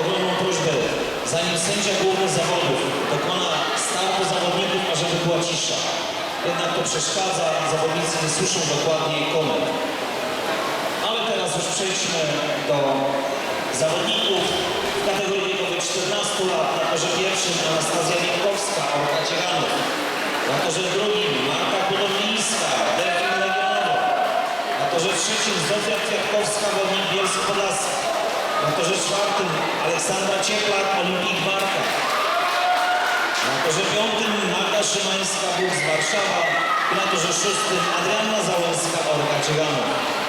ogromną prośbę, zanim sędzia główny zawodów dokona startu zawodników, ażeby była cisza. Jednak to przeszkadza, zawodnicy nie słyszą dokładnie komend. Ale teraz już przejdźmy do zawodników w kategorii wiekowej 14 lat. Na torze pierwszym Anastazja Wielkowska, Orka Cieranów. Na torze drugim Marta Budowlińska, Delfin Legionowo. Na torze trzecim Zofia Kwiatkowska, Wodnik Bielsk Podlaski. Na torze czwartym Aleksandra Cieplak, Olimpik Warka. Na torze piątym Magda Szymańska, Bóg z Warszawa. Na torze szóstym Adrianna Załęska, Orka Cieranów.